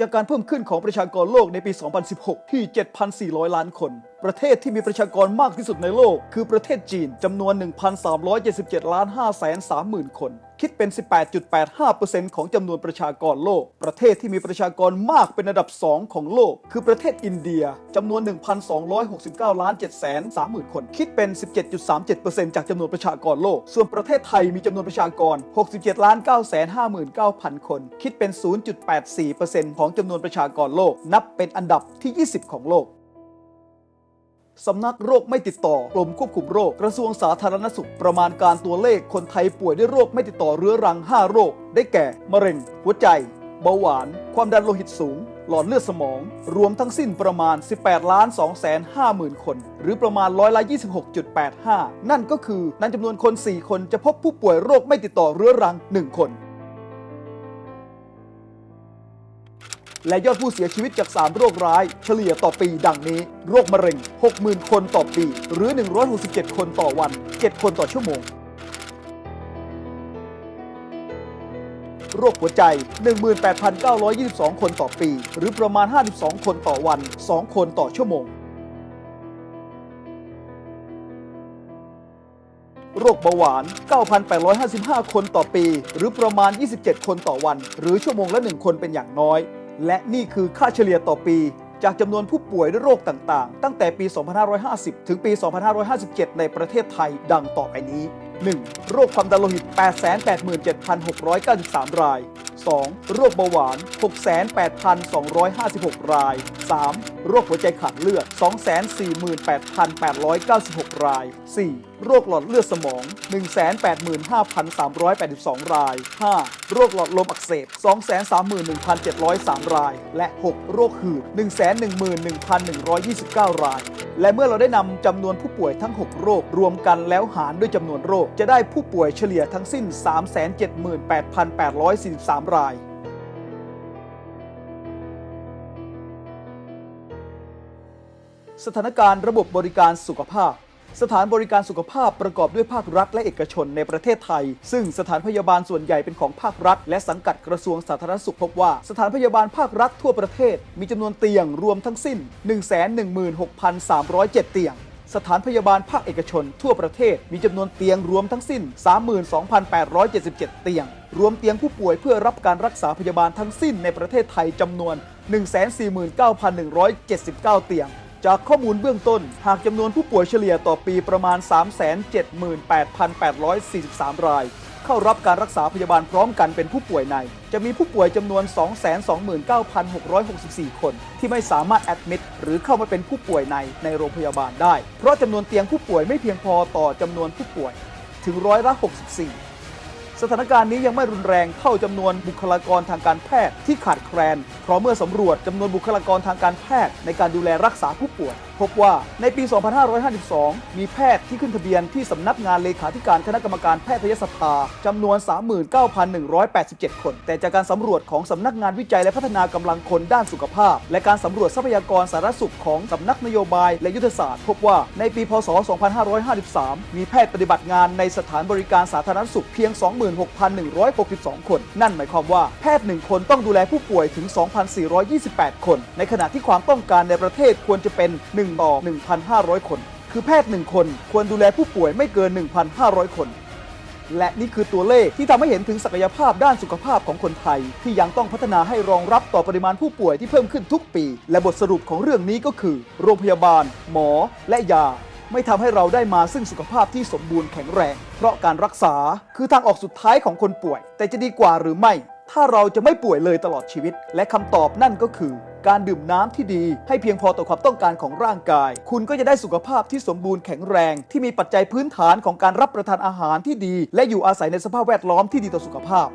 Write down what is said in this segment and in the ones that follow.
จากการเพิ่มขึ้นของประชากรโลกในปี 2016 ที่ 7,400 ล้านคนประเทศที่มีประชากรมากที่สุดในโลก คือประเทศจีนจำนวน 1,377 ล้าน5แสน30,000 คน คิดเป็น 18.85%ของจำนวนประชากรโลก ประเทศที่มีประชากรมากเป็นอันดับ 2 ของโลก คือประเทศอินเดียจำนวน 1,269 ล้าน7แสน30,000 คน คิดเป็น 17.37%จากจำนวนประชากรโลก ส่วนประเทศไทยมีจำนวนประชากร 67 ล้าน9แสน59,000 คน คิดเป็น 0.84%ของจำนวนประชากรโลก นับเป็นอันดับที่ 20 ของโลก สำนักโรคไม่ติดต่อกรมควบคุมโรคกระทรวงสาธารณสุข ประมาณการตัวเลขคนไทยป่วยด้วยโรคไม่ติดต่อเรื้อรัง 5 โรค ได้แก่ มะเร็ง หัวใจ เบาหวาน ความดันโลหิตสูง หลอดเลือดสมอง รวมทั้งสิ้นประมาณ 18 ล้าน2แสน5หมื่นคน หรือประมาณร้อยละ26.85 นั่นก็คือในจำนวนคน 4 คนจะพบผู้ป่วยโรคไม่ติดต่อเรื้อรัง 1 คน และยอดผู้เสียชีวิตจาก 3 โรคร้าย เฉลี่ยต่อปีดังนี้ โรคมะเร็ง 60,000 คนต่อปี หรือ 167 คนต่อวัน 7 คนต่อชั่วโมง โรคหัวใจ 18,922 คนต่อปี หรือประมาณ 52 คนต่อวัน 2 คนต่อชั่วโมงโรคเบาหวาน 9,855 คนต่อปี หรือประมาณ 27 คนต่อวัน หรือชั่วโมงละ 1 คนเป็นอย่างน้อย และนี่คือค่าเฉลี่ยต่อปี จากจำนวนผู้ป่วยด้วยโรคต่างๆ ตั้งแต่ปี 2550 ถึงปี 2557 ในประเทศไทยดังต่อไปนี้ 1. โรคความดันโลหิต 887,693 ราย 2. โรคเบาหวาน 68,256 ราย 3. โรคหัวใจขาดเลือด 248,896 ราย 4. โรคหลอดเลือดสมอง 185,382 ราย 5. โรคหลอดลมอักเสบ 231,703 ราย และ 6. โรคหืด 111,129 ราย และเมื่อเราได้นำจำนวนผู้ป่วยทั้ง 6 โรค รวมกันแล้วหารด้วยจำนวนโรค จะได้ผู้ป่วยเฉลี่ยทั้งสิ้น 378,843 ราย สถานการณ์ระบบบริการสุขภาพ สถานบริการสุขภาพประกอบด้วยภาครัฐและเอกชนในประเทศไทย ซึ่งสถานพยาบาลส่วนใหญ่เป็นของภาครัฐ และสังกัดกระทรวงสาธารณสุขพบว่า สถานพยาบาลภาครัฐทั่วประเทศ มีจำนวนเตียงรวมทั้งสิ้น 116,307 เตียงสถานพยาบาลภาคเอกชน ทั่วประเทศมีจำนวนเตียงรวมทั้งสิ้น 32,877 เตียง รวมเตียงผู้ป่วยเพื่อรับการรักษาพยาบาลทั้งสิ้นในประเทศไทยจำนวน 149,179 เตียง จากข้อมูลเบื้องต้น หากจำนวนผู้ป่วยเฉลี่ยต่อปีประมาณ 378,843 ราย เข้ารับการรักษาพยาบาลพร้อมกันเป็นผู้ป่วยใน จะมีผู้ป่วยจำนวน 229,664 คน ที่ไม่สามารถแอดมิดหรือเข้ามาเป็นผู้ป่วยในในโรงพยาบาลได้ เพราะจำนวนเตียงผู้ป่วยไม่เพียงพอต่อจำนวนผู้ป่วยถึงร้อยละ 64สถานการณ์นี้ยังไม่รุนแรงเท่าจำนวนบุคลากรทางการแพทย์ที่ขาดแคลน เพราะเมื่อสำรวจจำนวนบุคลากรทางการแพทย์ในการดูแลรักษาผู้ป่วย พบว่าในปี 2552 มีแพทย์ที่ขึ้นทะเบียนที่สำนักงานเลขาธิการคณะกรรมการแพทยสภาจำนวน 39,187 คน แต่จากการสำรวจของสำนักงานวิจัยและพัฒนากำลังคนด้านสุขภาพ และการสำรวจทรัพยากรสาธารณสุขของสำนักนโยบายและยุทธศาสตร์ พบว่าในปี พศ 2553 มีแพทย์ปฏิบัติงานในสถานบริการสาธารณสุขเพียง 26,162 คน นั่นหมายความว่าแพทย์1คนต้องดูแลผู้ป่วยถึง 2 2,428 คน ในขณะที่ความต้องการในประเทศควรจะเป็น 1 ต่อ 1,500 คน คือแพทย์ 1 คนควรดูแลผู้ป่วยไม่เกิน 1,500 คน และนี่คือตัวเลขที่ทำให้เห็นถึงศักยภาพด้านสุขภาพของคนไทย ที่ยังต้องพัฒนาให้รองรับต่อปริมาณผู้ป่วยที่เพิ่มขึ้นทุกปี และบทสรุปของเรื่องนี้ก็คือ โรงพยาบาล หมอ และยาไม่ทำให้เราได้มาซึ่งสุขภาพที่สมบูรณ์แข็งแรง เพราะการรักษาคือทางออกสุดท้ายของคนป่วย แต่จะดีกว่าหรือไม่ ถ้าเราจะไม่ป่วยเลยตลอดชีวิต และคำตอบนั่นก็คือ การดื่มน้ำที่ดี ให้เพียงพอต่อความต้องการของร่างกาย คุณก็จะได้สุขภาพที่สมบูรณ์แข็งแรง ที่มีปัจจัยพื้นฐานของการรับประทานอาหารที่ดี และอยู่อาศัยในสภาพแวดล้อมที่ดีต่อสุขภาพ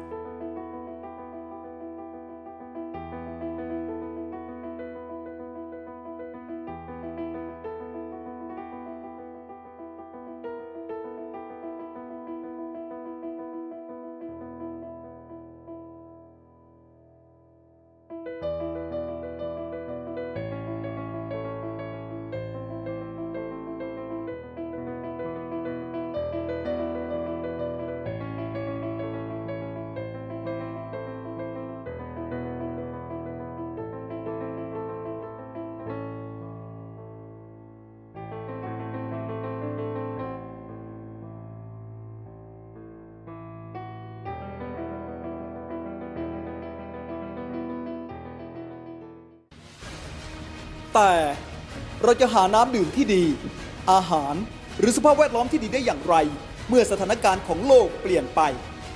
แต่เราจะหาน้ำดื่มที่ดี อาหารหรือสภาพแวดล้อมที่ดีได้อย่างไร เมื่อสถานการณ์ของโลกเปลี่ยนไป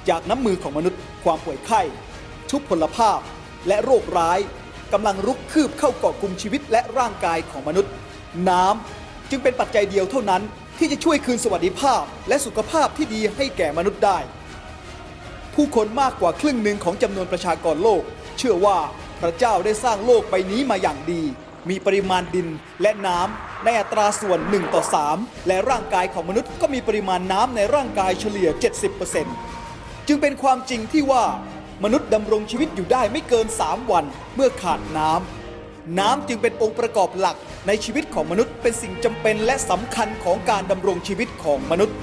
จากน้ำมือของมนุษย์ ความป่วยไข้ ทุพพลภาพ และโรคร้ายกำลังรุกคืบเข้าเกาะกลุ่มชีวิตและร่างกายของมนุษย์ น้ำจึงเป็นปัจจัยเดียวเท่านั้นที่จะช่วยคืนสวัสดิภาพและสุขภาพที่ดีให้แก่มนุษย์ได้ ผู้คนมากกว่าครึ่งหนึ่งของจำนวนประชากรโลก เชื่อว่าพระเจ้าได้สร้างโลกใบนี้มาอย่างดี มีปริมาณดินและน้ำในอัตราส่วน 1 ต่อ 3 และร่างกายของมนุษย์ก็มีปริมาณน้ำในร่างกายเฉลี่ย 70%จึงเป็นความจริงที่ว่ามนุษย์ดำรงชีวิตอยู่ได้ไม่เกิน 3 วันเมื่อขาดน้ำ น้ำจึงเป็นองค์ประกอบหลักในชีวิตของมนุษย์เป็นสิ่งจำเป็นและสำคัญของการดำรงชีวิตของมนุษย์